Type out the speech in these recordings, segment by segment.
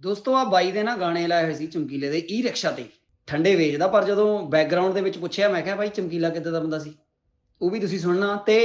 ਦੋਸਤੋ ਆ ਬਾਈ ਦੇ ਨਾ ਗਾਣੇ ਲਾਏ ਹੋਏ ਸੀ ਚਮਕੀਲੇ ਦੇ ਈ ਰਿਕਸ਼ਾ ਤੇ। ਠੰਡੇ ਵੇਚਦਾ ਪਰ ਜਦੋਂ ਬੈਕਗ੍ਰਾਉਂਡ ਦੇ ਵਿੱਚ ਪੁੱਛਿਆ ਮੈਂ ਕਿਹਾ ਬਾਈ ਚਮਕੀਲਾ ਕਿੱਦਾਂ ਦਾ ਬੰਦਾ ਸੀ? ਉਹ ਵੀ ਤੁਸੀਂ ਸੁਣਨਾ ਤੇ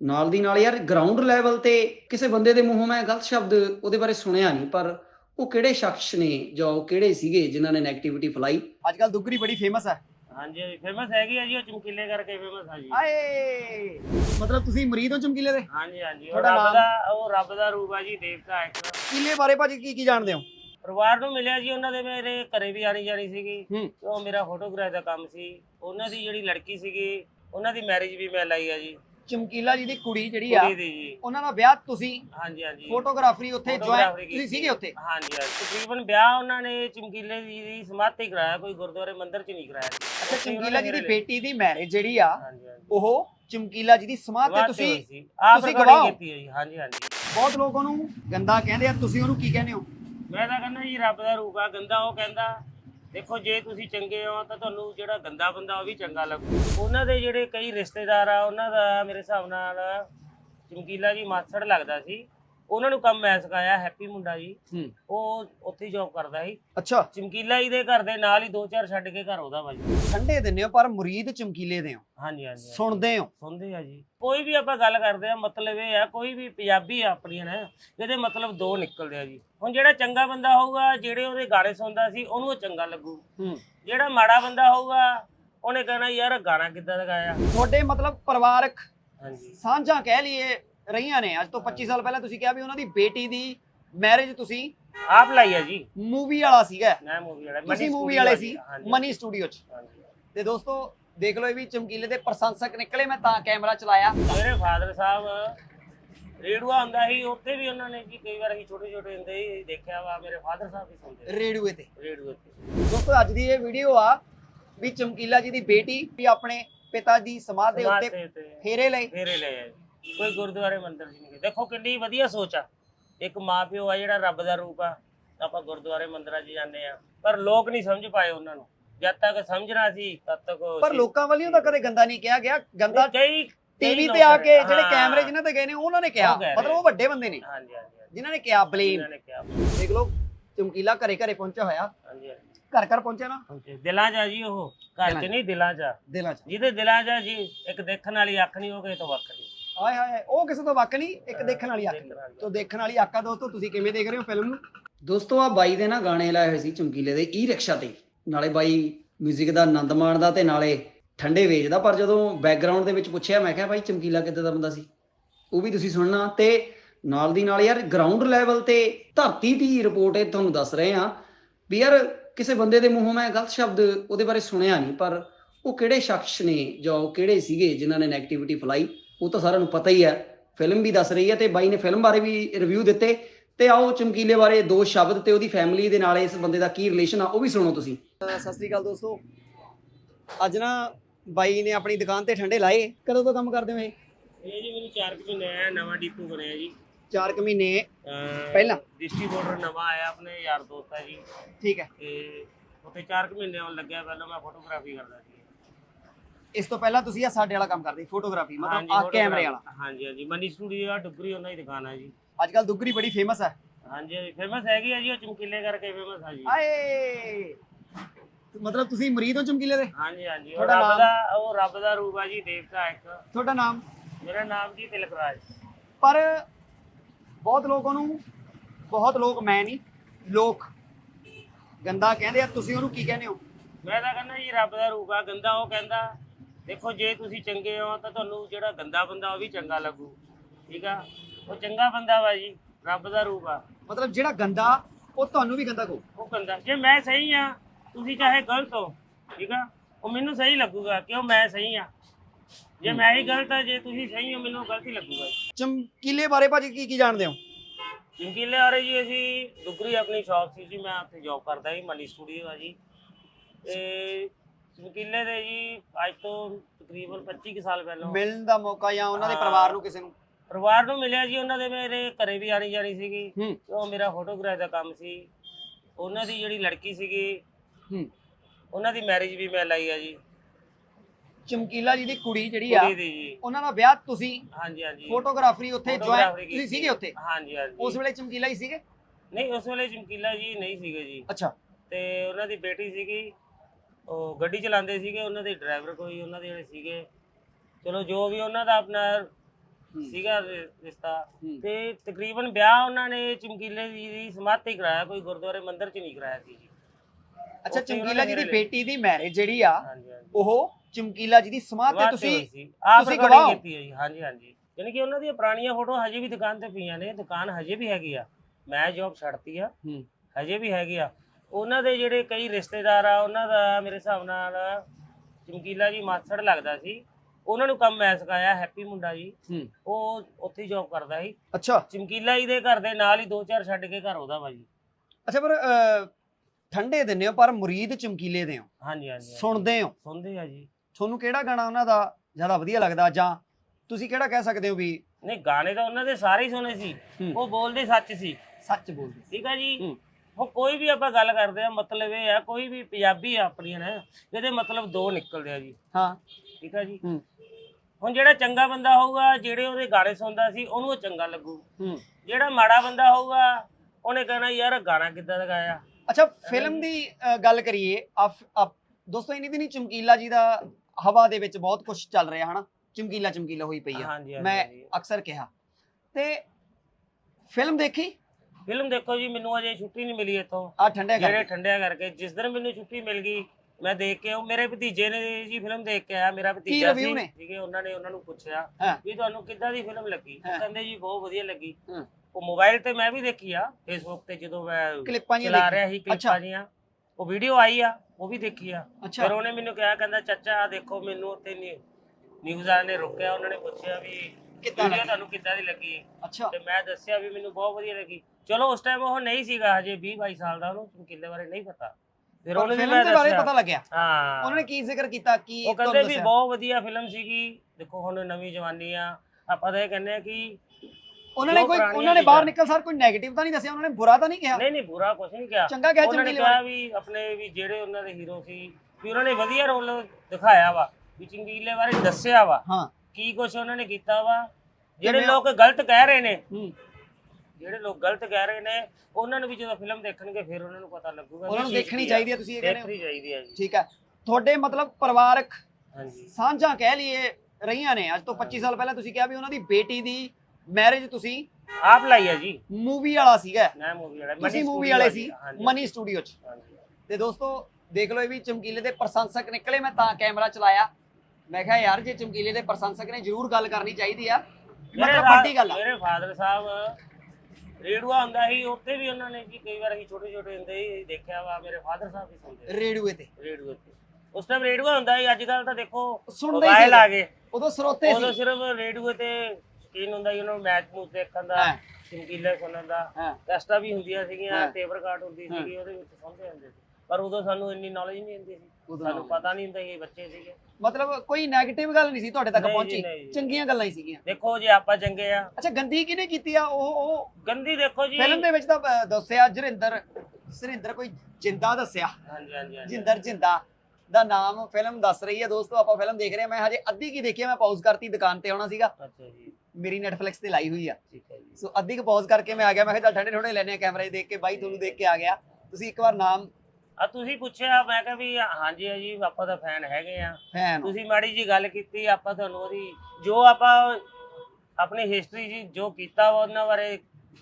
ਨਾਲ ਦੀ ਨਾਲ ਯਾਰ ਗਰਾਊਂਡ ਲੈਵਲ ਤੇ ਕਿਸੇ ਬੰਦੇ ਦੇ ਮੂੰਹੋਂ ਮੈਂ ਗਲਤ ਸ਼ਬਦ ਉਹਦੇ ਬਾਰੇ ਸੁਣਿਆ ਨਹੀਂ ਪਰ ਉਹ ਕਿਹੜੇ ਸ਼ਖਸ ਨੇ ਜਾਂ ਉਹ ਕਿਹੜੇ ਸੀਗੇ ਜਿਨ੍ਹਾਂ ਨੇ ਨੈਗੇਟਿਵਿਟੀ ਫਲਾਈ? ਅੱਜ ਕੱਲ ਦੁੱਗਰੀ ਬੜੀ ਫੇਮਸ ਹੈ ਹਾਂਜੀ ਫੇਮਸ ਹੈਗੀ ਆ ਜੀ ਉਹ ਚਮਕੀਲੇ ਕਰਕੇ ਫੇਮਸ ਆ ਜੀ। ਆਏ! ਮਤਲਬ ਤੁਸੀਂ ਮਰੀਦ ਹੋ ਚਮਕੀਲੇ ਦੇ? ਹਾਂਜੀ ਹਾਂਜੀ ਉਹ ਤੁਹਾਡਾ ਰੱਬ ਨਾਮ? ਦਾ ਉਹ ਰੱਬ ਦਾ ਰੂਪ ਆ ਜੀ ਦੇਵਤਾ ਇੱਕ। ਕਿਲੇ ਬਾਰੇ ਭਾਜੀ ਕੀ ਕੀ ਜਾਣਦੇ ਹੋ? ਪਰਿਵਾਰ ਨੂੰ ਮਿਲਿਆ ਜੀ ਉਹਨਾਂ ਦੇ ਮੇਰੇ ਘਰੇ ਵੀ ਆਣੀ ਜਾਣੀ ਸੀਗੀ। ਹੂੰ। ਤੇ ਉਹ ਮੇਰਾ ਫੋਟੋਗ੍ਰਾਫ ਦਾ ਕੰਮ ਸੀ। ਉਹਨਾਂ ਦੀ ਜਿਹੜੀ ਲੜਕੀ ਸੀਗੀ ਉਹਨਾਂ ਦੀ ਮੈਰਿਜ ਵੀ ਮੈਂ ਲਾਈ ਆ ਜੀ। ਚਮਕੀਲਾ ਜੀ ਦੀ ਕੁੜੀ ਜਿਹੜੀ ਆ ਕੁੜੀ ਦੀ ਜੀ। ਉਹਨਾਂ ਦਾ ਵਿਆਹ ਤੁਸੀਂ ਹਾਂਜੀ ਹਾਂਜੀ। ਫੋਟੋਗ੍ਰਾਫਰੀ ਉੱਥੇ Photography ਜੁਆਇਨ ਕੀਤੀ। ਤੁਸੀਂ ਸੀਗੇ ਉੱਥੇ? ਹਾਂਜੀ ਹਾਂਜੀ। ਤਕਰੀਬਨ ਵਿਆਹ ਉਹਨਾਂ ਨੇ ਚਮਕੀਲੇ ਜੀ ਦੀ ਸਮਾਧੀ ਕਰਾਇਆ ਕੋਈ ਗੁਰਦੁਆਰੇ ਮੰਦਿਰ 'ਚ ਨਹੀਂ ਕਰਾਇਆ। ਜੀ। ਅੱਛਾ ਉੱਥੇ ਚਮਕੀਲਾ ਜੀ ਦੀ ਮੇਰੇ ਬੇਟੀ ਦੀ ਮੈਰਿਜ ਜਿਹੜੀ ਆ ਹਾਂਜੀ ਹਾਂਜੀ। ਉਹ ਚਮਕੀਲਾ ਜੀ ਦੀ ਸਮਾਧ ਤੇ ਤੇ ਤੁਸੀਂ ਤੁਸੀਂ ਗਵਾਹ ਕੀਤੀ ਹੈ ਜੀ। ਹਾਂਜੀ ਹਾਂਜੀ। ਬਹੁਤ ਲੋਕ ਉਹਨੂੰ ਗੰਦਾ ਕਹਿੰਦੇ ਆ ਤੁਸੀਂ ਉਹਨੂੰ ਕੀ ਕਹਿੰਦੇ ਹੋ? ਮੈਂ ਤਾਂ ਕਹਿੰਦਾ ਜੀ, ਰੱਬ ਦਾ ਰੂਪ ਆ, ਗੰਦਾ ਉਹ ਕਹਿੰਦਾ। ਦੇਖੋ, ਜੇ ਤੁਸੀਂ ਚੰਗੇ ਹੋ, ਤਾਂ ਤੁਹਾਨੂੰ ਜਿਹੜਾ ਗੰਦਾ ਬੰਦਾ ਉਹ ਵੀ ਚੰਗਾ ਲੱਗੂ। ਉਹਨਾਂ ਦੇ ਜਿਹੜੇ ਕਈ ਰਿਸ਼ਤੇਦਾਰ ਆ, ਉਹਨਾਂ ਦਾ ਮੇਰੇ ਹਿਸਾਬ ਨਾਲ ਚਮਕੀਲਾ ਜੀ ਮਾਸੜ ਲੱਗਦਾ ਸੀ। ਉਹਨਾਂ ਨੂੰ ਕੰਮ ਮੈਂ ਸਿਖਾਇਆ ਹੈਪੀ ਮੁੰਡਾ ਜੀ। ਹੂੰ। ਉਹ ਉੱਥੇ ਜੌਬ ਕਰਦਾ ਸੀ। ਅੱਛਾ। ਚਮਕੀਲਾ ਜੀ ਦੇ ਘਰ ਦੇ ਨਾਲ ਹੀ ਦੋ ਚਾਰ ਛੱਡ ਕੇ ਘਰ ਉਹਦਾ ਵਾ ਜੀ। ਠੰਡੇ ਦਿੰਦੇ ਹੋ ਪਰ ਮੁਰੀਦ ਚਮਕੀਲੇ ਦੇ ਹੋ? ਹਾਂਜੀ ਹਾਂਜੀ ਹਾਂਜੀ। ਸੁਣਦੇ ਹੋ? ਸੁਣਦੇ ਆ ਜੀ। ਕੋਈ ਵੀ ਆਪਾਂ ਗੱਲ ਕਰਦੇ ਆ ਮਤਲਬ ਇਹ ਆ ਕੋਈ ਵੀ ਪੰਜਾਬੀ ਆ ਆਪਣੀਆਂ ਨੇ ਇਹਦੇ ਮਤਲਬ ਦੋ ਨਿਕਲਦੇ ਆ ਜੀ। ਹੁਣ ਜਿਹੜਾ ਚੰਗਾ ਬੰਦਾ ਹੋਊਗਾ ਜਿਹੜੇ ਉਹਦੇ ਗਾਣੇ ਸੁਣਦਾ ਸੀ ਉਹਨੂੰ ਉਹ ਚੰਗਾ ਲੱਗੂ। ਹੂੰ। ਜਿਹੜਾ ਮਾੜਾ ਬੰਦਾ ਹੋਊਗਾ ਉਹਨੇ ਕਹਿਣਾ ਯਾਰ ਗਾਣਾ ਕਿੱਦਾਂ ਦਾ ਗਾਇਆ? ਤੁਹਾਡੇ ਮਤਲਬ ਪਰਿਵਾਰਕ ਹਾਂਜੀ। ਸਾਂਝਾਂ ਕਹਿ ਲਈਏ ਰਹੀਆਂ ਨੇ। ਅੱਜ ਤੋਂ 25 ਸਾਲ ਪਹਿਲਾਂ ਤੁਸੀਂ ਕਿਹਾ ਵੀ ਉਹਨਾਂ ਦੀ ਬੇਟੀ ਦੀ ਮੈਰਿਜ ਤੁਸੀਂ ਆਪ ਲਾਈ ਆ ਜੀ। ਮੂਵੀ ਵਾਲਾ ਸੀਗਾ। ਮੈਂ ਮੂਵੀ ਵਾਲਾ ਤੁਸੀਂ ਮੂਵੀ ਵਾਲੇ ਸੀ ਜੀ, ਮਨੀ ਸਟੂਡੀਓ 'ਚ। ਤੇ ਦੋਸਤੋ ਦੇਖ ਲਓ ਇਹ ਵੀ ਚਮਕੀਲੇ ਦੇ ਪ੍ਰਸ਼ੰਸਕ ਨਿਕਲੇ ਮੈਂ ਤਾਂ ਕੈਮਰਾ ਚਲਾਇਆ। ਮੇਰੇ ਫਾਦਰ ਸਾਹਿਬ ਰੇਡੂਆ ਹੁੰਦਾ ਸੀ ਉੱਥੇ ਵੀ ਉਹਨਾਂ ਨੇ ਜੀ ਕਈ ਵਾਰ ਅਸੀਂ ਛੋਟੇ ਛੋਟੇ ਹੁੰਦੇ ਹੀ ਦੇਖਿਆ ਵਾ ਮੇਰੇ ਫਾਦਰ ਸਾਹਿਬ ਵੀ ਸੁਣਦੇ ਰੇਡੂਏ ਤੇ। ਰੇਡੂਏ ਤੇ। ਦੋਸਤੋ ਅੱਜ ਦੀ ਇਹ ਵੀਡੀਓ ਆ ਵੀ ਚਮਕੀਲਾ ਜੀ ਦੀ ਬੇਟੀ ਵੀ ਆਪਣੇ ਪਿਤਾ ਦੀ ਸਮਾਧ ਦੇ ਉੱਤੇ ਫੇਰੇ ਲਈ ਫੇਰੇ ਲਏ ਜੀ। ਕੋਈ ਗੁਰਦੁਆਰੇ ਮੰਦਿਰ ਚ ਨਹੀਂ ਗਏ। ਦੇਖੋ ਕਿੰਨੀ ਵਧੀਆ ਸੋਚ ਆ। ਇੱਕ ਮਾਪਿਓ ਆ ਜਿਹੜਾ ਰੱਬ ਦਾ ਰੂਪ ਆ ਆਪਾਂ ਗੁਰਦੁਆਰੇ ਮੰਦਿਰਾਂ 'ਚ ਜਾਂਦੇ ਆ। ਪਰ ਲੋਕ ਨਹੀਂ ਸਮਝ ਪਾਏ ਉਹਨਾਂ ਨੂੰ। ਜਦ ਤੱਕ ਸਮਝਣਾ ਸੀ ਤਦ ਤੱਕ ਉਹ ਪਰ ਸੀ। ਲੋਕਾਂ ਵੱਲੋਂ ਤਾਂ ਕਦੇ ਗੰਦਾ ਨਹੀਂ ਕਿਹਾ ਗਿਆ। ਗੰਦਾ ਕਈ ਟੀਵੀ ਤੇ ਆ ਕੇ ਜਿਹੜੇ ਕੈਮਰੇ ਜਿਨ੍ਹਾਂ ਤੇ ਗਏ ਨੇ ਉਹਨਾਂ ਨੇ ਕਿਹਾ। ਉਹ ਕਹਿ ਰਹੇ। ਮਤਲਬ ਉਹ ਵੱਡੇ ਬੰਦੇ ਨੇ। ਹਾਂਜੀ ਹਾਂਜੀ ਹਾਂਜੀ। ਜਿਨ੍ਹਾਂ ਨੇ ਕਿਹਾ ਬਲੇਮ ਇਹਨਾਂ ਨੇ ਕਿਹਾ। ਦੇਖ ਲਓ ਚਮਕੀਲਾ ਘਰੇ ਘਰੇ ਪਹੁੰਚਿਆ ਹੋਇਆ। ਹਾਂਜੀ ਹਾਂਜੀ। ਘਰ ਘਰ ਪਹੁੰਚਿਆ ਨਾ? ਹਾਂਜੀ। ਦਿਲਾਂ 'ਚ ਆ ਜੀ ਉਹ। ਘਰ 'ਚ ਦਿਲਾਂ 'ਚ। ਨਹੀਂ ਦਿਲਾਂ 'ਚ ਆ। ਦਿਲਾਂ 'ਚ। ਜਿਹਦੇ ਦਿਲਾਂ 'ਚ ਆ ਜੀ ਇੱਕ ਦੇਖਣ ਵਾਲੀ ਅੱਖ ਨਹੀਂ ਉਹ ਕਿਸੇ ਤੋਂ ਵੱਖ ਨਹੀਂ। ਹਾਏ ਹਾਏ ਉਹ ਕਿਸੇ ਤੋਂ ਵੱਕ ਨਹੀਂ ਇੱਕ ਦੇਖਣ ਵਾਲੀ ਅੱਖ। ਤੋਂ ਦੇਖਣ ਵਾਲੀ ਅੱਖਾਂ ਦੋਸਤੋ ਤੁਸੀਂ ਕਿਵੇਂ ਦੇਖ ਰਹੇ ਹੋ ਫਿਲਮ ਨੂੰ? ਦੋਸਤੋ ਆ ਬਾਈ ਦੇ ਨਾ ਗਾਣੇ ਲਾਏ ਹੋਏ ਸੀ ਚਮਕੀਲੇ ਦੇ ਈ ਰਿਕਸ਼ਾ ਤੇ। ਨਾਲੇ ਬਾਈ 뮤직 ਦਾ ਆਨੰਦ ਮਾਣਦਾ ਤੇ ਨਾਲੇ ਠੰਡੇ ਵੇਚਦਾ ਪਰ ਜਦੋਂ ਬੈਕਗ੍ਰਾਉਂਡ ਦੇ ਵਿੱਚ ਪੁੱਛਿਆ ਮੈਂ ਕਿਹਾ ਬਾਈ ਚਮਕੀਲਾ ਕਿੱਦਾਂ ਦਾ ਬੰਦਾ ਸੀ? ਉਹ ਵੀ ਤੁਸੀਂ ਸੁਣਨਾ ਤੇ ਨਾਲ ਦੀ ਨਾਲ ਯਾਰ ਗਰਾਊਂਡ ਲੈਵਲ ਤੇ ਧਰਤੀ ਦੀ ਰਿਪੋਰਟ ਇਹ ਤੁਹਾਨੂੰ ਦੱਸ ਰਹੇ ਆ ਵੀ ਯਾਰ ਕਿਸੇ ਬੰਦੇ ਦੇ ਮੂੰਹੋਂ ਮੈਂ ਗਲਤ ਸ਼ਬਦ ਉਹਦੇ ਬਾਰੇ ਸੁਣਿਆ ਨਹੀਂ ਪਰ ਉਹ ਕਿਹੜੇ ਸ਼ਖਸ ਨੇ ਜਾਂ ਉਹ ਕਿਹੜੇ ਸੀਗੇ ਜਿਨ੍ਹਾਂ ਨੇ ਨੈਗੇਟਿਵਿਟੀ ਫਲਾਈ? ਉਹ ਤਾਂ ਸਾਰਿਆਂ ਨੂੰ ਪਤਾ ਹੀ ਹੈ। ਫਿਲਮ ਵੀ ਦੱਸ ਰਹੀ ਹੈ ਤੇ ਬਾਈ ਨੇ ਫਿਲਮ ਬਾਰੇ ਵੀ ਰਿਵਿਊ ਦਿੱਤੇ। ਤੇ ਆਓ ਚਮਕੀਲੇ ਬਾਰੇ ਦੋ ਸ਼ਬਦ ਤੇ ਉਹਦੀ ਫੈਮਿਲੀ ਦੇ ਨਾਲ ਇਸ ਬੰਦੇ ਦਾ ਕੀ ਰਿਲੇਸ਼ਨ ਆ ਉਹ ਵੀ ਸੁਣੋ ਤੁਸੀਂ। ਸਤਿ ਸ੍ਰੀ ਅਕਾਲ ਦੋਸਤੋ। ਅੱਜ ਨਾ ਬਾਈ ਨੇ ਆਪਣੀ ਦੁਕਾਨ ਤੇ ਠੰਡੇ ਲਾਏ। ਕਦੋਂ ਤੋਂ ਕੰਮ ਕਰਦੇ ਹੋ ਇਹ? ਇਹ ਜੀ ਮੈਨੂੰ 4 ਮਹੀਨੇ ਆਇਆ ਨਵਾਂ ਡੀਪੂ ਬਣਿਆ ਜੀ। 4 ਕੁ ਮਹੀਨੇ ਪਹਿਲਾਂ? ਡਿਸਟ੍ਰੀਬਿਊਟਰ ਨਵਾਂ ਆਇਆ ਆਪਣੇ ਯਾਰ ਦੋਸਤ ਆ ਜੀ। ਠੀਕ ਹੈ। ਤੇ ਉੱਥੇ 4 ਮਹੀਨੇ ਆਉਣ ਲੱਗਿਆ ਪਹਿਲਾਂ ਮੈਂ ਫੋਟੋਗ੍ਰਾਫੀ ਕਰਦਾ ਸੀ। ਇਸ ਤੋਂ ਪਹਿਲਾਂ ਤੁਸੀਂ ਆ ਸਾਡੇ ਵਾਲਾ ਕੰਮ ਕਰਦੇ ਫੋਟੋਗ੍ਰਾਫੀ ਮਤਲਬ ਆ। ਕੈਮਰੇ ਵਾਲਾ। ਹਾਂਜੀ ਹਾਂਜੀ। ਮਨੀ ਸਟੂਡੀਓ ਆ ਡੁਗਰੀ ਉਹਨਾਂ ਦੀ ਦੁਕਾਨ ਆ ਜੀ। ਅੱਜ ਕੱਲ ਦੁੱਗਰੀ ਬੜੀ ਫੇਮਸ ਹੈ। ਹਾਂਜੀ ਹਾਂਜੀ। ਫੇਮਸ ਹੈਗੀ ਆ ਜੀ ਉਹ ਚਮਕੀਲੇ ਕਰਕੇ ਫੇਮਸ ਆ ਜੀ। ਆਏ ਮਤਲਬ ਤੁਸੀਂ ਮਰੀਦ ਹੋ ਚਮਕੀਲੇ ਦੇ? ਹਾਂਜੀ ਹਾਂਜੀ। ਉਹ ਰੱਬ ਦਾ ਉਹ ਰੱਬ ਦਾ ਰੂਪ ਆ ਜੀ ਦੇਵਤਾ ਇੱਕ। ਤੁਹਾਡਾ ਨਾਮ? ਮੇਰਾ ਨਾਮ ਜੀ ਤਿਲਕ ਰਾਜ। ਪਰ ਬਹੁਤ ਲੋਕ ਉਹਨੂੰ ਬਹੁਤ ਲੋਕ ਮੈਂ ਨਹੀਂ ਲੋਕ ਗੰਦਾ ਕਹਿੰਦੇ ਆ। ਤੁਸੀਂ ਉਹਨੂੰ ਕੀ ਕਹਿੰਦੇ ਹੋ? ਮੈਂ ਤਾਂ ਕਹਿੰਦਾ ਜੀ ਰੱਬ ਦਾ ਰੂਪ ਆ ਗੰਦਾ ਉਹ ਕਹਿੰਦਾ। ਦੇਖੋ ਜੇ ਤੁਸੀਂ ਚੰਗੇ ਹੋ ਤਾਂ ਤੁਹਾਨੂੰ ਜਿਹੜਾ ਗੰਦਾ ਬੰਦਾ ਉਹ ਵੀ ਚੰਗਾ ਲੱਗੂ। ਠੀਕ ਆ? ਉਹ ਚੰਗਾ ਬੰਦਾ ਵਾ ਜੀ ਰੱਬ ਦਾ ਰੂਪ ਆ। ਮਤਲਬ ਜਿਹੜਾ ਗੰਦਾ ਉਹ ਤੁਹਾਨੂੰ ਵੀ ਗੰਦਾ ਕਹੂ। ਉਹ ਗੰਦਾ। ਜੇ ਮੈਂ ਸਹੀ ਆ ਤੁਸੀਂ ਚਾਹੇ ਗਲਤ ਹੋ ਠੀਕ ਆ? ਉਹ ਮੈਨੂੰ ਸਹੀ ਲੱਗੂਗਾ ਕਿਉਂ ਮੈਂ ਸਹੀ ਆ। ਜੇ ਮੈਂ ਹੀ ਗਲਤ ਆ ਜੇ ਤੁਸੀਂ ਸਹੀ ਹੋ ਮੈਨੂੰ ਗਲਤ ਹੀ ਲੱਗੂਗਾ ਚਮਕੀਲੇ ਬਾਰੇ ਭਾਜੀ ਕੀ ਕੀ ਜਾਣਦੇ ਹੋ? ਚਮਕੀਲੇ ਵਾਲੇ ਜੀ ਅਸੀਂ ਡੁਗਰੀ ਆਪਣੀ ਸ਼ਾਪ ਸੀ ਜੀ ਮੈਂ ਉੱਥੇ ਜੌਬ ਕਰਦਾ ਸੀ ਮਨੀ ਸਟੂਡੀਓ ਆ ਜੀ। ਤੇ ਚਮਕੀਲੇ ਦੇ ਜੀ ਅੱਜ ਤੋਂ ਤਕਰੀਬਨ 25 ਕੁ ਸਾਲ ਪਹਿਲਾਂ। ਮਿਲਣ ਦਾ ਮੌਕਾ ਜਾਂ ਉਹਨਾਂ ਦੇ ਹਾਂ। ਪਰਿਵਾਰ ਨੂੰ ਕਿਸੇ ਨੂੰ? ਪਰਿਵਾਰ ਨੂੰ ਮਿਲਿਆ ਜੀ ਉਹਨਾਂ ਦੇ ਮੇਰੇ ਘਰੇ ਵੀ ਆਣੀ ਜਾਣੀ ਸੀਗੀ। ਹੂੰ। ਉਹ ਮੇਰਾ ਫੋਟੋਗ੍ਰਾਫ ਦਾ ਕੰਮ ਸੀ। ਉਹਨਾਂ ਦੀ ਜਿਹੜੀ ਲੜਕੀ ਸੀਗੀ ਹੂੰ। ਉਹਨਾਂ ਦੀ ਮੈਰਿਜ ਵੀ ਮੈਂ ਲਾਈ ਆ ਜੀ। ਚਮਕੀਲਾ ਜੀ ਦੀ ਕੁੜੀ ਜਿਹੜੀ ਆ ਕੁੜੀ ਦੀ ਜੀ। ਉਹਨਾਂ ਦਾ ਵਿਆਹ ਤੁਸੀਂ ਹਾਂਜੀ ਹਾਂਜੀ। ਫੋਟੋਗ੍ਰਾਫਰੀ ਉੱਥੇ Photography ਜੁਆਇਨ ਤੁਸੀਂ ਕੀਤੀ। ਸੀਗੇ ਉੱਥੇ? ਹਾਂਜੀ ਹਾਂਜੀ। ਉਸ ਵੇਲੇ ਚਮਕੀਲਾ ਹੀ ਸੀਗੇ? ਨਹੀਂ ਉਸ ਵੇਲੇ ਚਮਕੀਲਾ ਜੀ ਨਹੀਂ ਸੀਗੇ ਜੀ। ਅੱਛਾ। ਤੇ ਉਹਨਾਂ ਦੀ ਬੇਟੀ ਸੀਗੀ। ਉਹ ਗੱਡੀ ਚਲਾਉਂਦੇ ਸੀਗੇ ਉਹਨਾਂ ਦੇ ਡਰਾਈਵਰ ਕੋਈ ਉਹਨਾਂ ਦੇ ਜਿਹੜੇ ਸੀਗੇ। ਚਲੋ ਜੋ ਵੀ ਉਹਨਾਂ ਦਾ ਆਪਣਾ ਸੀਗਾ ਰਿ- ਰਿਸ਼ਤਾ। ਹੂੰ। ਤੇ ਤਕਰੀਬਨ ਵਿਆਹ ਉਹਨਾਂ ਨੇ ਚਮਕੀਲੇ ਜੀ ਦੀ ਸਮਾਧੀ ਕਰਾਇਆ ਕੋਈ ਗੁਰਦੁਆਰੇ ਮੰਦਿਰ 'ਚ ਨਹੀਂ ਕਰਾਇਆ ਸੀ ਜੀ। ਅੱਛਾ ਉੱਥੇ ਚਮਕੀਲਾ ਜੀ ਦੀ ਉਹਨਾਂ ਨੇ ਬੇਟੀ ਦੀ ਮੈਰਿਜ ਜਿਹੜੀ ਆ ਹਾਂਜੀ ਹਾਂਜੀ। ਉਹ ਚਮਕੀਲਾ ਜੀ ਦੀ ਸਮਾਧ ਤੇ ਤੇ ਤੁਸੀਂ ਤੁਸੀਂ ਗਵਾਹ ਹੋ? ਕੀਤੀ ਹੈ ਜੀ ਹਾਂਜੀ ਹਾਂਜੀ। ਯਾਨੀ ਕਿ ਉਹਨਾਂ ਦੀਆਂ ਪੁਰਾਣੀਆਂ ਫੋਟੋ ਹਜੇ ਵੀ ਦੁਕਾਨ ਤੇ ਪਈਆਂ ਨੇ ਦੁਕਾਨ ਹਜੇ ਵੀ ਹੈਗੀ ਆ। ਮੈਂ ਜੌਬ ਛੱਡਤੀ ਆ। ਹੂੰ। ਹਜੇ ਵੀ ਹੈਗੀ ਆ। ਉਹਨਾਂ ਦੇ ਜਿਹੜੇ ਕਈ ਰਿਸ਼ਤੇਦਾਰ ਆ ਉਹਨਾਂ ਦਾ ਮੇਰੇ ਹਿਸਾਬ ਨਾਲ ਚਮਕੀਲਾ ਜੀ ਮਾਸੜ ਲੱਗਦਾ ਸੀ। ਉਹਨਾਂ ਨੂੰ ਕੰਮ ਮੈਂ ਸਿਖਾਇਆ ਹੈਪੀ ਮੁੰਡਾ ਜੀ। ਹੂੰ। ਉਹ ਉੱਥੇ ਜੌਬ ਕਰਦਾ ਸੀ। ਅੱਛਾ। ਚਮਕੀਲਾ ਜੀ ਦੇ ਘਰ ਦੇ ਨਾਲ ਹੀ ਦੋ ਚਾਰ ਛੱਡ ਕੇ ਘਰ ਉਹਦਾ ਵਾ ਜੀ। ਅੱਛਾ ਪਰ ਅਹ, ਠੰਡੇ ਦਿੰਦੇ ਹੋ ਪਰ ਮੁਰੀਦ ਚਮਕੀਲੇ ਦੇ ਹੋ? ਹਾਂਜੀ ਹਾਂਜੀ ਹਾਂਜੀ। ਸੁਣਦੇ ਹੋ? ਸੁਣਦੇ ਆ ਜੀ। ਤੁਹਾਨੂੰ ਕਿਹੜਾ ਗਾਣਾ ਉਹਨਾਂ ਦਾ ਜ਼ਿਆਦਾ ਵਧੀਆ ਲੱਗਦਾ? ਜਾਂ ਤੁਸੀਂ ਕਿਹੜਾ ਕਹਿ ਸਕਦੇ ਹੋ ਵੀ ਨਹੀਂ ਗਾਣੇ ਤਾਂ ਉਹਨਾਂ ਦੇ ਸਾਰੇ ਹੀ ਸੁਣੇ ਸੀ। ਹੂੰ। ਉਹ ਬੋਲਦੇ ਸੱਚ ਸੀ। ਸੱਚ ਬੋਲਦੇ ਠੀਕ ਆ ਜੀ? ਹੂੰ। ਹੁਣ ਕੋਈ ਵੀ ਆਪਾਂ ਗੱਲ ਕਰਦੇ ਆ ਮਤਲਬ ਇਹ ਆ ਕੋਈ ਵੀ ਪੰਜਾਬੀ ਆ ਆਪਣੀਆਂ ਨੇ ਇਹਦੇ ਮਤਲਬ ਦੋ ਨਿਕਲਦੇ ਆ ਜੀ। ਹਾਂ। ਠੀਕ ਆ ਜੀ? ਹੂੰ। ਹੁਣ ਜਿਹੜਾ ਚੰਗਾ ਬੰਦਾ ਹੋਊਗਾ ਜਿਹੜੇ ਉਹਦੇ ਗਾਣੇ ਸੁਣਦਾ ਸੀ ਉਹਨੂੰ ਉਹ ਚੰਗਾ ਲੱਗੂ। ਹੂੰ। ਜਿਹੜਾ ਮਾੜਾ ਬੰਦਾ ਹੋਊਗਾ ਉਹਨੇ ਕਹਿਣਾ ਯਾਰ ਗਾਣਾ ਕਿੱਦਾਂ ਦਾ ਗਾਇਆ? ਅੱਛਾ ਫਿਲਮ ਦੀ ਗੱਲ ਕਰੀਏ ਆਪ- ਆਪ- ਦੋਸਤੋ ਇਨੀ ਦਿਨੀ ਚਮਕੀਲਾ ਜੀ ਦਾ ਹਵਾ ਦੇ ਵਿੱਚ ਬਹੁਤ ਕੁਝ ਚੱਲ ਰਿਹਾ ਹਨਾ? ਚਮਕੀਲਾ ਚਮਕੀਲਾ ਹੋਈ ਪਈ ਆ। ਹਾਂਜੀ ਹਾਂਜੀ, ਮੈਂ ਹਾਂਜੀ। ਅਕਸਰ ਕਿਹਾ। ਤੇ ਫਿਲਮ ਦੇਖੀ? ਫਿਲਮ ਦੇਖੋ ਜੀ ਮੈਨੂੰ ਅਜੇ ਛੁੱਟੀ ਨਹੀਂ ਮਿਲੀ ਇੱਥੋਂ ਆ ਠੰਡੇ ਜਿਹੜੇ ਕਰਕੇ ਠੰਡਿਆਂ ਕਰਕੇ ਜਿਸ ਦਿਨ ਮੈਨੂੰ ਛੁੱਟੀ ਮਿਲ ਗਈ ਮੈਂ ਦੇਖ ਕੇ ਉਹ ਮੇਰੇ ਭਤੀਜੇ ਨੇ ਜੀ ਫਿਲਮ ਦੇਖ ਕੇ ਆਇਆ ਮੇਰਾ ਭਤੀਜਾ review ਨੇ? ਠੀਕ ਹੈ ਉਹਨਾਂ ਨੇ ਉਹਨਾਂ ਨੂੰ ਪੁੱਛਿਆ ਹਾਂ। ਵੀ ਤੁਹਾਨੂੰ ਕਿੱਦਾਂ ਦੀ ਫਿਲਮ ਲੱਗੀ ਉਹ ਹਾਂ। ਕਹਿੰਦੇ ਜੀ ਬਹੁਤ ਵਧੀਆ ਲੱਗੀ ਹਾਂ। ਉਹ ਮੋਬਾਈਲ ਤੇ ਮੈਂ ਵੀ ਦੇਖੀ ਆ ਫੇਸਬੁੱਕ ਤੇ ਜਦੋਂ ਮੈਂ ਕਲਿੱਪਾਂ ਜਿਹੀਆਂ ਚਲਾ। ਰਿਹਾ ਸੀ ਅੱਛਾ। ਕਲਿੱਪਾਂ ਜੀਆਂ ਉਹ ਵੀਡੀਓ ਆਈ ਆ ਉਹ ਵੀ ਦੇਖੀ ਆ ਅੱਛਾ ਫਿਰ ਉਹਨੇ ਮੈਨੂੰ ਕਿਹਾ ਕਹਿੰਦਾ ਚਾਚਾ ਆ ਦੇਖੋ ਮੈਨੂੰ ਉੱਥੇ ਨਿਊਜ਼ ਵਾਲੇ ਨੇ ਰੋਕਿਆ ਉਹਨਾਂ ਨੇ ਪੁੱਛਿਆ ਵੀ ਕਿੱਦਾਂ ਵੀਡੀਓ ਲੱਗੀ? ਤੁਹਾਨੂੰ ਕਿੱਦਾਂ ਦੀ ਲੱਗੀ ਅੱਛਾ ਤੇ ਮੈਂ ਦੱਸਿਆ ਵੀ ਮੈਨੂੰ ਬਹੁਤ ਵਧੀਆ ਲੱਗੀ ਚਲੋ ਉਸ ਟਾਈਮ ਉਹ ਨਹੀਂ ਸੀਗਾ ਹਜੇ 20 22 ਸਾਲ ਦਾ ਉਹਨੂੰ ਚਮਕੀਲੇ ਬਾਰੇ ਨਹੀਂ ਪਤਾ। ਫਿਰ ਉਹਨੇ ਵੀ ਫਿਲਮ ਮੈਂ ਦੇ ਬਾਰੇ ਦੱਸਿਆ। ਪਤਾ ਲੱਗਿਆ। ਹਾਂ। ਉਹਨਾਂ ਨੇ ਕੀ ਜ਼ਿਕਰ ਕੀਤਾ ਕੀ ਉਹ ਕਹਿੰਦੇ ਵੀ? ਬਹੁਤ ਵਧੀਆ ਫਿਲਮ ਸੀਗੀ। ਦੇਖੋ ਹੁਣ ਨਵੀਂ ਜਵਾਨੀ ਆ। ਆਪਾਂ ਤਾਂ ਇਹ ਕਹਿੰਦੇ ਆ ਕਿ ਉਹਨਾਂ ਨੇ ਕੋਈ ਉਹਨਾਂ ਨੇ ਬਾਹਰ। ਨਿਕਲ ਸਰ ਕੋਈ 네ਗੇਟਿਵ ਤਾਂ ਨਹੀਂ ਦੱਸਿਆ? ਉਹਨਾਂ ਨੇ ਬੁਰਾ ਤਾਂ ਨਹੀਂ ਕਿਹਾ? ਨਹੀਂ ਨਹੀਂ ਬੁਰਾ ਕੁਝ ਨਹੀਂ ਕਿਹਾ। ਚੰਗਾ ਕਿਹਾ ਉਹਨਾਂ ਨੇ ਕਿਹਾ ਵੀ ਆਪਣੇ ਵੀ ਜਿਹੜੇ ਉਹਨਾਂ ਦੇ ਹੀਰੋ ਸੀ ਵੀ ਉਹਨਾਂ ਨੇ ਵਧੀਆ ਰੋਲ ਦਿਖਾਇਆ ਵਾ ਵੀ ਚੰਗੀਲੇ ਬਾਰੇ ਦੱਸਿਆ ਵਾ। ਹਾਂ। ਕੀ ਕੁਝ ਉਹਨਾਂ ਨੇ ਕੀਤਾ ਵਾ? ਜਿਹੜੇ ਲੋਕ ਗਲਤ ਕਹਿ ਰਹੇ ਨੇ ਹੂੰ। ਜਿਹੜੇ ਲੋਕ ਗਲਤ ਕਹਿ ਰਹੇ ਨੇ ਉਹਨਾਂ ਨੂੰ ਵੀ ਜਦੋਂ ਫਿਲਮ ਦੇਖਣਗੇ ਫਿਰ ਉਹਨਾਂ ਨੂੰ ਪਤਾ ਲੱਗੂਗਾ ਉਹਨਾਂ ਨੂੰ ਦੇਖਣੀ। ਚਾਹੀਦੀ ਹੈ ਤੁਸੀਂ ਇਹ ਕਹਿੰਦੇ ਹੋ। ਦੇਖਣੀ ਚਾਹੀਦੀ ਹੈ ਜੀ। ਠੀਕ ਹੈ ਤੁਹਾਡੇ ਮਤਲਬ ਪਰਿਵਾਰਕ ਹਾਂਜੀ। ਸਾਂਝਾਂ ਕਹਿ ਲਈਏ ਰਹੀਆਂ ਨੇ ਅੱਜ ਤੋਂ 25 ਸਾਲ ਪਹਿਲਾਂ ਤੁਸੀਂ ਕਿਹਾ ਵੀ ਉਹਨਾਂ ਦੀ ਬੇਟੀ ਦੀ ਮੈਰਿਜ ਤੁਸੀਂ ਆਪ ਲਾਈ ਹੈ ਜੀ। ਮੂਵੀ ਵਾਲਾ ਸੀਗਾ। ਮੈਂ ਮੂਵੀ ਵਾਲਾ ਤੁਸੀਂ ਮੂਵੀ ਵਾਲੇ ਸੀ ਮਨੀ ਸਟੂਡੀਓ 'ਚ। ਹਾਂਜੀ। ਤੇ ਦੋਸਤੋ ਦੇਖ ਲਓ ਇਹ ਵੀ ਚਮਕੀਲੇ ਦੇ ਪ੍ਰਸ਼ੰਸਕ ਨਿਕਲੇ ਮੈਂ ਤਾਂ ਕੈਮਰਾ ਚਲਾਇਆ। ਮੈਂ ਕਿਹਾ ਯਾਰ ਜੇ ਚਮਕੀਲੇ ਦੇ ਪ੍ਰਸ਼ੰਸਕ ਨੇ ਜ਼ਰੂਰ ਗੱਲ ਕਰਨੀ ਚਾਹੀਦੀ ਆ। ਮੇਰੇ ਮਤਲਬ ਫਾ- ਵੱਡੀ ਗੱਲ ਆ। ਮੇਰੇ ਫਾਦਰ ਸਾਹਿਬ ਰੇਡੂਆ ਹੁੰਦਾ ਸੀ ਉੱਥੇ ਵੀ ਉਹਨਾਂ ਨੇ ਜੀ ਕਈ ਵਾਰ ਅਸੀਂ ਛੋਟੇ ਛੋਟੇ ਹੁੰਦੇ ਹੀ ਦੇਖਿਆ ਵਾ ਮੇਰੇ ਫਾਦਰ ਸਾਹਿਬ ਵੀ ਸੁਣਦੇ ਰੇਡੂਏ ਤੇ। ਰੇਡੂਏ ਤੇ। ਉਸ ਟਾਈਮ ਰੇਡੂਆ ਹੁੰਦਾ ਸੀ ਅੱਜ ਕੱਲ ਤਾਂ ਦੇਖੋ ਸੁਣਦੇ ਹੀ ਆ ਗਏ। ਉਦੋਂ ਸਰੋਤੇ ਉਦੋਂ ਸੀ। ਸਿਰਫ ਰੇਡੂਏ ਤੇ ਸ਼ਕੀਨ ਹੁੰਦਾ ਸੀ ਉਹਨਾਂ ਨੂੰ ਮੈਚ ਮੂਚ ਦੇਖਣ ਦਾ ਹਾਂ। ਚਮਕੀਲੇ ਸੁਣਨ ਦਾ। ਹਾਂ। ਟੈਸਟਾਂ ਵੀ ਹੁੰਦੀਆਂ ਸੀਗੀਆਂ ਹਾਂ। ਟੇਪ ਰਿਕਾਰਡ ਹੁੰਦੀ। ਸੀਗੀ ਉਹਦੇ ਵਿੱਚ ਸੁਣਦੇ ਹੁੰਦੇ ਸੀ। ਪਰ ਉਦੋਂ ਸਾਨੂੰ ਇੰਨੀ ਨੌਲੇਜ ਨਹੀਂ ਹੁੰਦੀ ਸੀ। ਉਦੋਂ ਸਾਨੂੰ ਪਤਾ ਨਹੀਂ ਹੁੰਦਾ ਇਹ ਬੱਚੇ ਸੀਗੇ। ਮਤਲਬ ਕੋਈ 네ਗੇਟਿਵ ਗੱਲ ਨਹੀਂ ਸੀ ਤੁਹਾਡੇ ਤੱਕ ਨਹੀਂ ਜੀ, ਪਹੁੰਚੀ? ਜੀ। ਚੰਗੀਆਂ ਗੱਲਾਂ ਹੀ ਸੀਗੀਆਂ। ਦੇਖੋ ਜੇ ਆਪਾਂ ਚੰਗੇ ਆ। ਅੱਛਾ ਗੰਦੀ ਕਿਹਨੇ ਕੀਤੀ ਆ? ਉਹ ਉਹ ਗੰਦੀ ਦੇਖੋ ਜੀ। ਫਿਲਮ ਦੇ ਵਿੱਚ ਤਾਂ ਅਹ, ਦੱਸਿਆ ਜਰਿੰਦਰ ਸਰਿੰਦਰ ਕੋਈ ਜਿੰਦਾ ਦੱਸਿਆ। ਹਾਂਜੀ ਹਾਂਜੀ ਹਾਂਜੀ। ਜਿੰਦਰ ਜਿੰਦਾ ਦਾ ਨਾਮ ਫਿਲਮ ਦੱਸ ਰਹੀ ਹੈ ਦੋਸਤੋ ਆਪਾਂ ਫਿਲਮ ਦੇਖ ਰਹੇ ਹਾਂ ਮੈਂ ਹਜੇ ਅੱਧੀ ਕੀ ਦੇਖੀ ਆ? ਮੈਂ ਪਾਜ਼ ਕਰਤੀ ਦੁਕਾਨ ਤੇ ਆਉਣਾ ਸੀਗਾ। ਅੱਛਾ ਜੀ। ਮੇਰੀ ਨੈਟਫਲਿਕਸ ਤੇ ਲਾਈ ਹੋਈ ਆ। ਠੀਕ ਹੈ ਜੀ। ਸੋ ਅੱਧੀ ਕੁ ਪਾਜ਼ ਕਰਕੇ ਮੈਂ ਆ ਗਿਆ। ਮੈਂ ਕਿਹਾ ਚੱਲ ਠੰਡੇ ਠੰਡੇ ਲੈਣੇ ਆ ਕੈਮਰੇ ਦੇਖ ਕੇ। ਬਾਈ ਤੁਹਾਨੂੰ ਦੇਖ ਕੇ ਆ ਗਿਆ। ਤੁਸੀਂ ਇੱਕ ਵਾਰ ਨਾਮ ਆ ਤੁਸੀਂ ਪੁੱਛਿਆ ਮੈਂ ਕਿਹਾ ਵੀ ਹਾਂਜੀ ਜੀ ਆਪਾਂ ਤਾਂ ਫੈਨ ਹੈਗੇ ਆ। ਫੈਨ ਤੁਸੀਂ ਮਾੜੀ ਜੀ ਗੱਲ ਕੀਤੀ ਆਪਾਂ ਤੁਹਾਨੂੰ ਉਹਦੀ ਜੋ ਆਪਾਂ ਆਪਣੀ ਹਿਸਟਰੀ ਜੀ ਜੋ ਕੀਤਾ ਵਾ ਉਹਨਾਂ ਬਾਰੇ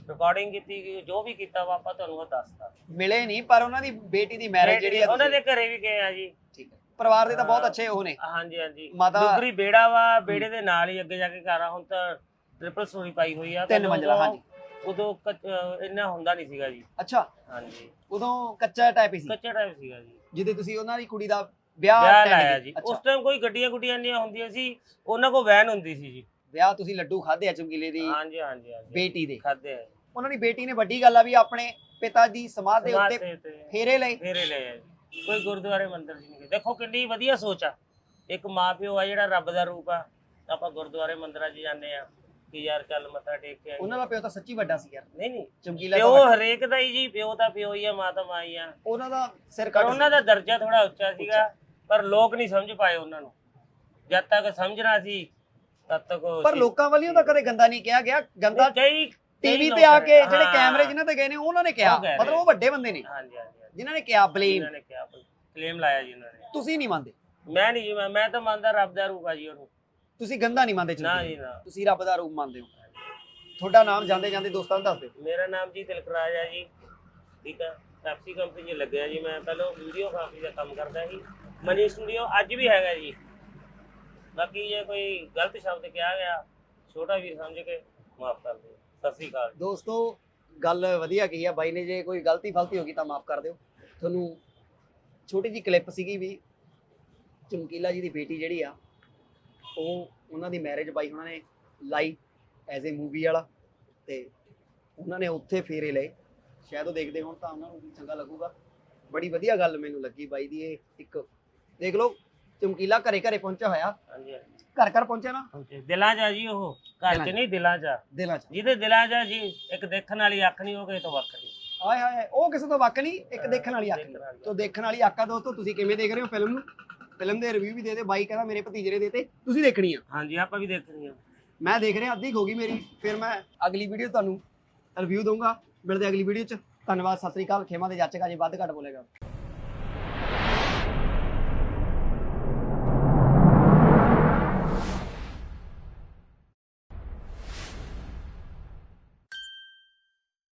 ਰਿਕਾਰਡਿੰਗ ਕੀਤੀ ਗਈ, ਜੋ ਵੀ ਕੀਤਾ ਵਾ ਆਪਾਂ ਤੁਹਾਨੂੰ ਉਹ ਦੱਸਤਾ। ਮਿਲੇ ਨਹੀਂ ਪਰ ਉਹਨਾਂ ਦੀ ਬੇਟੀ ਦੀ ਮੈਰਿਜ ਜਿਹੜੀ ਆ ਉਹਨਾਂ ਦੇ ਘਰੇ ਵੀ ਗਏ ਆ ਜੀ। ਠੀਕ ਹੈ। ਪਰਿਵਾਰ ਦੇ ਤਾਂ ਬਹੁਤ। ਅੱਛੇ ਉਹ ਨੇ। ਹਾਂਜੀ ਹਾਂਜੀ। ਮਾਤਾ- ਡੁਗਰੀ ਬੇੜਾ ਵਾ ਬੇੜੇ ਦੇ ਨਾਲ ਹੀ ਅੱਗੇ ਜਾ ਕੇ ਘਰ ਆ ਹੁਣ ਤਾਂ ਟ੍ਰਿਪਲ ਸਟੋਰੀ ਪਾਈ ਹੋਈ ਆ। ਤਿੰਨ ਮੰਜ਼ਿਲਾ, ਹਾਂਜੀ। ਉਦੋਂ ਕੱਚ- ਅਹ ਇੰਨਾ ਹੁੰਦਾ ਨਹੀਂ ਸੀਗਾ ਜੀ। ਅੱਛਾ। ਹਾਂਜੀ। ਉਦੋਂ ਕੱਚਾ ਟਾਈਪ ਹੀ ਸੀ। ਕੱਚਾ ਟਾਈਪ ਸੀਗਾ ਜੀ। ਜਿਹਦੇ ਤੁਸੀਂ ਉਹਨਾਂ ਦੀ ਕੁੜੀ ਦਾ ਵਿਆਹ ਵਿਆਹ attend ਲਾਇਆ ਕੀਤਾ। ਜੀ। ਅੱਛਾ। ਉਸ ਟਾਈਮ ਕੋਈ ਗੱਡੀਆਂ ਗੁੱਡੀਆਂ ਨਹੀਂ ਹੁੰਦੀਆਂ ਸੀ ਉਹਨਾਂ ਕੋਲ ਵੈਨ ਹੁੰਦੀ ਸੀ ਜੀ। ਵਿਆਹ ਤੁਸੀਂ ਲੱਡੂ ਖਾਦੇ ਆ ਚਮਕੀਲੇ ਦੀ ਹਾਂਜੀ ਹਾਂਜੀ ਹਾਂਜੀ। ਬੇਟੀ ਦੇ। ਖਾਦੇ ਆ ਉਹਨਾਂ ਦੀ ਬੇਟੀ ਨੇ ਵੱਡੀ ਗੱਲ ਆ ਵੀ ਆਪਣੇ ਪਿਤਾ ਦੀ ਸਮਾਧ ਦੇ ਸਮਾਧ ਉੱਤੇ ਤੇ- ਤੇ ਫੇਰੇ ਲਏ। ਫੇਰੇ ਲਏ ਆ ਜੀ। ਕੋਈ ਗੁਰਦੁਆਰੇ ਮੰਦਿਰ ਜੀ ਨਹੀਂ। ਦੇਖੋ ਕਿੰਨੀ ਵਧੀਆ ਸੋਚ ਆ। ਇੱਕ ਮਾਂ ਪਿਓ ਆ ਜਿਹੜਾ ਰੱਬ ਦਾ ਰੂਪ ਆ। ਆਪਾਂ ਗੁਰਦੁਆਰੇ ਮੰਦਿਰਾਂ 'ਚ ਜਾਂਦੇ ਆ। ਕਿ ਯਾਰ ਚੱਲ ਮੱਥਾ ਟੇਕ ਕੇ ਆਈਏ। ਉਹਨਾਂ ਦਾ ਪਿਓ ਤਾਂ ਸੱਚੀ ਵੱਡਾ ਸੀ ਯਾਰ। ਨਹੀਂ ਨਹੀਂ ਚਮਕੀਲਾ ਪਿਓ ਤਾਂ ਹਰੇਕ ਦਾ ਹੀ ਜੀ ਪਿਓ ਤਾਂ ਪਿਓ ਹੀ ਆ ਮਾਂ ਤਾਂ ਮਾਂ ਹੀ ਆ। ਉਹਨਾਂ ਦਾ ਸਿਰ ਪਰ ਕੱਟ ਉਹਨਾਂ ਦਾ ਦਰਜਾ ਥੋੜਾ ਉੱਚਾ ਸੀਗਾ ਪਰ ਲੋਕ ਨਹੀਂ ਸਮਝ ਪਾਏ ਉਹਨਾਂ ਨੂੰ। ਜਦ ਤੱਕ ਸਮਝਣਾ ਸੀ ਤਦ ਤੱਕ ਉਹ ਪਰ ਸੀ। ਲੋਕਾਂ ਵੱਲੋਂ ਤਾਂ ਕਦੇ ਗੰਦਾ ਨਹੀਂ ਕਿਹਾ ਗਿਆ। ਗੰਦਾ ਕਈ ਟੀਵੀ ਤੇ ਆ ਕੇ। ਜਿਹੜੇ ਕੈਮਰੇ ਜਿਨ੍ਹਾਂ ਤੇ ਗਏ ਨੇ ਉਹਨਾਂ ਨੇ ਕਿਹਾ। ਉਹ ਕਹਿ ਰਹੇ। ਮਤਲਬ ਉਹ ਵੱਡੇ ਬੰਦੇ ਨੇ। ਹਾਂਜੀ ਹਾਂਜੀ ਹਾਂਜੀ। ਜਿਨ੍ਹਾਂ ਨੇ ਕਿਹਾ ਬਲੇਮ ਇਹਨਾਂ ਨੇ ਕਿਹਾ ਕਲੇਮ ਲਾਇਆ ਜੀ ਇਹਨਾਂ ਨੇ। ਤੁਸੀਂ ਨਹੀਂ ਮੰਨਦੇ। ਮੈਂ ਨਹੀਂ ਜੀ ਮੈਂ ਮੈਂ ਤਾਂ ਮੰਨਦਾ ਰੱਬ ਦਾ ਰੂਪ ਆ ਜੀ ਉਹਨੂੰ। ਤੁਸੀਂ ਗੰਦਾ ਨਹੀਂ ਮੰਨਦੇ ਨਾ। ਜੀ ਨਾ। ਤੁਸੀਂ ਰੱਬ ਦਾ ਰੂਪ ਮੰਨਦੇ ਹੋ। ਤੁਹਾਡਾ ਨਾਮ ਜਾਂਦੇ ਜਾਂਦੇ ਦੋਸਤਾਂ ਨੂੰ ਦੱਸ ਦਿਓ। ਮੇਰਾ ਨਾਮ ਜੀ ਤਿਲਕਰਾਜ ਹੈ ਜੀ। ਠੀਕ ਆ? ਪੈਪਸੀ ਕੰਪਨੀ 'ਚ ਲੱਗਿਆ ਜੀ ਮੈਂ। ਪਹਿਲਾਂ ਵੀਡੀਓਗ੍ਰਾਫੀ ਦਾ ਕੰਮ ਕਰਦਾ ਸੀ। ਮਨੀ ਸਟੂਡੀਓ ਅੱਜ ਵੀ ਹੈਗਾ ਜੀ। ਬਾਕੀ ਜੇ ਕੋਈ ਗਲਤ ਸ਼ਬਦ ਕਿਹਾ ਗਿਆ ਛੋਟਾ ਵੀਰ ਸਮਝ ਕੇ ਮਾਫ ਕਰ ਦਿਓ। ਸਤਿ ਸ੍ਰੀ ਅਕਾਲ ਜੀ। ਦੋਸਤੋ ਗੱਲ ਵਧੀਆ ਕਹੀ ਆ। ਬਾਈ ਨੇ ਜੇ ਕੋਈ ਗਲਤੀ ਫਲਤੀ ਹੋ ਗਈ ਤਾਂ ਮਾਫ ਕਰ ਦਿਓ। ਤੁਹਾਨੂੰ ਛੋਟੀ ਜੀ ਕਲਿੱਪ ਸੀਗੀ ਵੀ ਚਮਕੀਲਾ ਜੀ ਦੀ ਬੇਟੀ ਜਿਹੜੀ ਆ ਉਹ ਉਹਨਾਂ ਦੀ ਮੈਰਿਜ ਬਾਈ ਉਹਨਾਂ ਨੇ ਲਾਈ ਐਜ਼ ਅ ਮੂਵੀ ਵਾਲਾ ਤੇ ਉਹਨਾਂ ਨੇ ਉੱਥੇ ਫੇਰੇ ਲਏ। ਸ਼ਾਇਦ ਉਹ ਦੇਖਦੇ ਹੋਣ ਤਾਂ ਉਹਨਾਂ ਨੂੰ ਵੀ ਚੰਗਾ ਲੱਗੂਗਾ। ਬੜੀ ਵਧੀਆ ਗੱਲ ਮੈਨੂੰ ਲੱਗੀ ਬਾਈ ਦੀ ਇਹ ਇੱਕ। ਦੇਖ ਲਓ ਚਮਕੀਲਾ ਘਰੇ ਘਰੇ ਪਹੁੰਚਿਆ ਹੋਇਆ। ਹਾਂਜੀ ਹਾਂਜੀ। ਘਰ ਘਰ ਪਹੁੰਚਿਆ ਨਾ? ਪਹੁੰਚੇ। ਦਿਲਾਂ 'ਚ ਆ ਜੀ ਉਹ। ਘਰ 'ਚ। ਨਹੀਂ ਦਿਲਾਂ 'ਚ ਆ। ਦਿਲਾਂ 'ਚ। ਜਿਹਦੇ ਦਿਲਾਂ 'ਚ ਆ ਜੀ ਇੱਕ ਦੇਖਣ ਵਾਲੀ ਅੱਖ ਨਹੀਂ ਉਹ ਕਿਸੇ ਤੋਂ ਵੱਖ ਨਹੀਂ। ਹਾਏ ਹਾਏ ਉਹ ਕਿਸੇ ਤੋਂ ਵੱਖ ਨਹੀਂ ਇੱਕ ਦੇਖਣ ਵਾਲੀ ਅੱਖ ਦੇਖਣ ਵਾਲੀ ਤੋ ਦੇਖਣ ਵਾਲੀ ਆਕਾ ਦੋਸਤੋ ਤੁਸੀਂ ਕਿਵੇਂ ਦੇਖ ਰਹੇ ਹੋ ਫਿਲਮ ਨੂੰ? ਫਿਲਮ ਦੇ ਰਿਵਿਊ ਵੀ ਦੇ ਦੇ ਬਾਈ ਕਹਿੰਦਾ ਮੇਰੇ ਭਤੀਜੇ ਨੇ ਦੇਤੇ ਤੁਸੀਂ ਦੇਖਣੀ ਆ। ਹਾਂਜੀ ਆਪਾਂ ਵੀ ਦੇਖਣੀ ਆ। ਮੈਂ ਦੇਖ ਰਿਹਾ ਅੱਧੀ ਹੋ ਗਈ ਮੇਰੀ ਫਿਰ ਮੈਂ ਅਗਲੀ ਵੀਡੀਓ ਤੁਹਾਨੂੰ ਰਿਵਿਊ ਦਊਂਗਾ। ਮਿਲਦੇ ਅਗਲੀ ਵੀਡੀਓ ਚ। ਧੰਨਵਾਦ ਸਤਿ ਸ੍ਰੀ ਅਕਾਲ। ਖੇਮਾ ਦੇ ਜਾਚਕਾ ਜੇ ਵੱਧ ਘੱਟ ਬੋਲੇਗਾ।